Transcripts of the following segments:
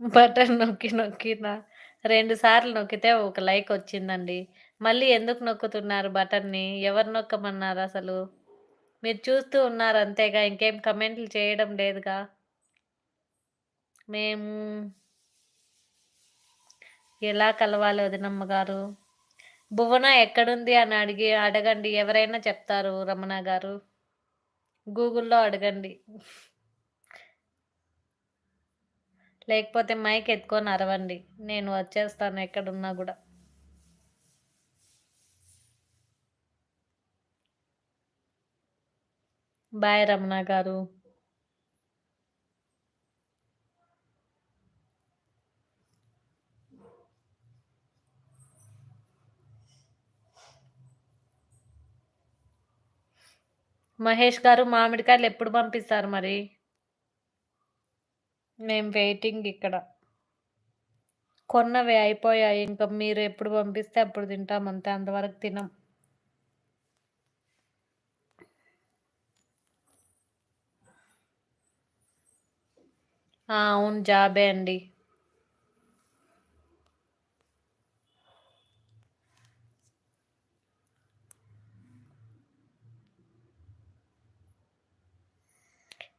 Button నొక్కి నొక్కిన రెండు సార్లు నొక్కితే ఒక లైక్ వచ్చిందండి. మళ్ళీ ఎందుకు నొక్కుతున్నారు బటన్‌ని? ఎవరు నొక్కమన్నారు అసలు మీరు చూస్తూ ఉన్నారు అంతేగా ఇంకేం కమెంట్‌లు చేయడం లేదుగా. మేము ఎలా కలవాలి వదినమ్మ గారు? భువన ఎక్కడుంది అని అడిగి అడగండి. ఎవరైనా చెప్తారు రమణ గారు. గూగుల్‌లో అడగండి. లేకపోతే మైక్ ఎత్తుకొని అరవండి. నేను వచ్చేస్తాను ఎక్కడున్నా కూడా బాయ్ రమణ గారు. మహేష్ గారు మామిడికాయలు ఎప్పుడు పంపిస్తారు మరి? మేము వెయిటింగ్ ఇక్కడ. కొన్నవి అయిపోయాయి. ఇంకా మీరు ఎప్పుడు పంపిస్తే అప్పుడు తింటాం అంతే. అంతవరకు తినం. అవును. జాబే అండి.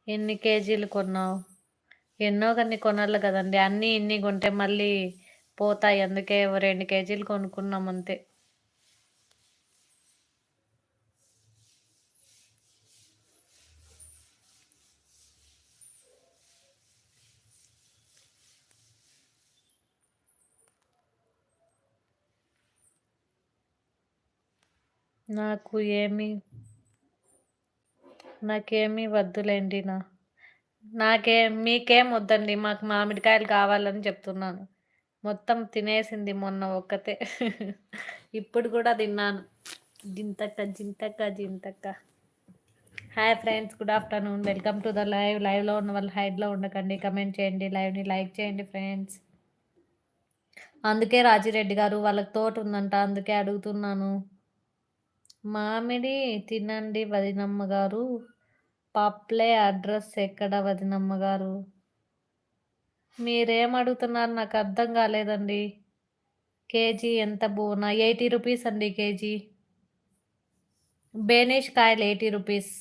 ఎన్ని కేజీలు కొన్నావు? ఎన్నో కొన్ని కొనాలి కదండి అన్నీ ఇన్ని కొంటే మళ్ళీ పోతాయి. అందుకే రెండు కేజీలు కొనుక్కున్నాం అంతే. నాకు ఏమి నాకేమీ వద్దులేండి నా నాకే మీకేం వద్దండి. మాకు మామిడికాయలు కావాలని చెప్తున్నాను. మొత్తం తినేసింది మొన్న ఒక్కతే. ఇప్పుడు కూడా తిన్నాను. జింతక్క, జింతక్క, జింతక్క. Hi friends. Good afternoon. Welcome to the live. లైవ్‌లో ఉన్న వాళ్ళు హైడ్‌లో ఉండకండి. కమెంట్ చేయండి. లైవ్‌ని లైక్ చేయండి ఫ్రెండ్స్. అందుకే రాజిరెడ్డి గారు వాళ్ళకి తోట ఉందంట. అందుకే అడుగుతున్నాను. మామిడి తినండి వదినమ్మ గారు. పప్లే అడ్రస్ ఎక్కడ వదినమ్మ గారు? మీరేం అడుగుతున్నారు నాకు అర్థం కాలేదండి. కేజీ ఎంత బోనా? ఎయిటీ రూపీస్ అండి కేజీ. బేనిష్ కాయలు ఎయిటీ రూపీస్.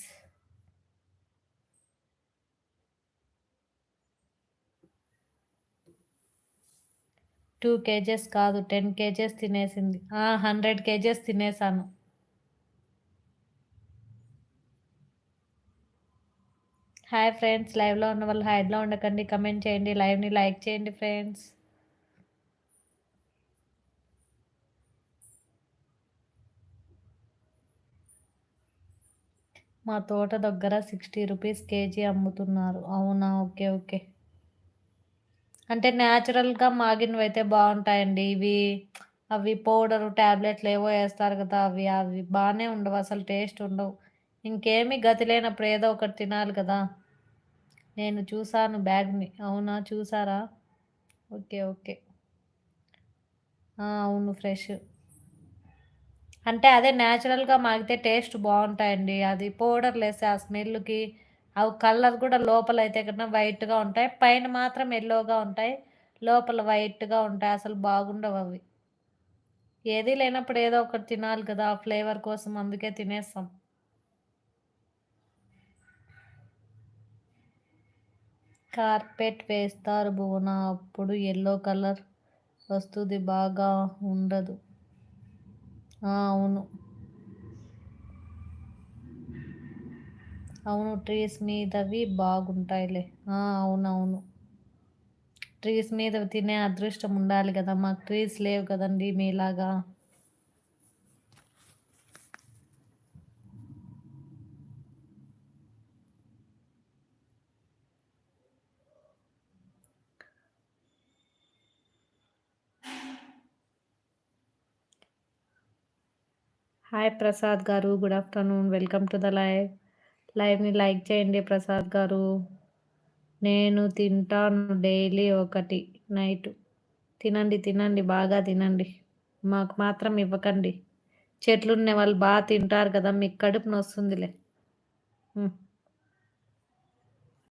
టూ కేజెస్ కాదు టెన్ కేజెస్ తినేసింది. హండ్రెడ్ కేజెస్ తినేసాను. Hi friends. లైవ్‌లో ఉన్న వాళ్ళు హైడ్‌లో ఉండకండి. కమెంట్ చేయండి. లైవ్‌ని లైక్ చేయండి ఫ్రెండ్స్. మా తోట దగ్గర సిక్స్టీ రూపీస్ కేజీ అమ్ముతున్నారు. అవునా? ఓకే. ఓకే. అంటే న్యాచురల్‌గా మాగిన్వి అయితే బాగుంటాయండి ఇవి అవి పౌడరు, టాబ్లెట్లు ఏవో వేస్తారు కదా! అవి అవి బాగానే ఉండవు. అసలు టేస్ట్ ఉండవు. ఇంకేమి గతి లేనప్పుడు ఏదో ఒకటి తినాలి కదా! నేను చూసాను బ్యాగ్‌ని. అవునా? చూసారా? ఓకే. ఓకే. అవును. ఫ్రెష్. అంటే అదే న్యాచురల్‌గా మాగితే టేస్ట్ బాగుంటాయండి అది పౌడర్ లేస్తే ఆ స్మెల్‌కి అవి కలర్ కూడా లోపల అయితే కన్నా వైట్‌గా ఉంటాయి. పైన మాత్రం ఎల్లోగా ఉంటాయి. లోపల వైట్‌గా ఉంటాయి. అసలు బాగుండవు అవి ఏదీ లేనప్పుడు ఏదో ఒకటి తినాలి కదా! ఆ ఫ్లేవర్ కోసం అందుకే తినేస్తాం. కార్పెట్ వేస్తారు భువన. అప్పుడు ఎల్లో కలర్ వస్తుంది బాగా ఉండదు. అవును. అవును. ట్రీస్ మీదవి బాగుంటాయిలే. అవునవును. ట్రీస్ మీదవి తినే అదృష్టం ఉండాలి కదా మాకు ట్రీస్ లేవు కదండీ మీలాగా. హాయ్ ప్రసాద్ గారు. Good afternoon. Welcome to the live. లైవ్‌ని like చేయండి ప్రసాద్ గారు. నేను తింటాను డైలీ ఒకటి నైట్ తినండి. తినండి. బాగా తినండి. మాకు మాత్రం ఇవ్వకండి. చెట్లున్న వాళ్ళు బాగా తింటారు కదా! మీకు కడుపు నొస్తుందిలే.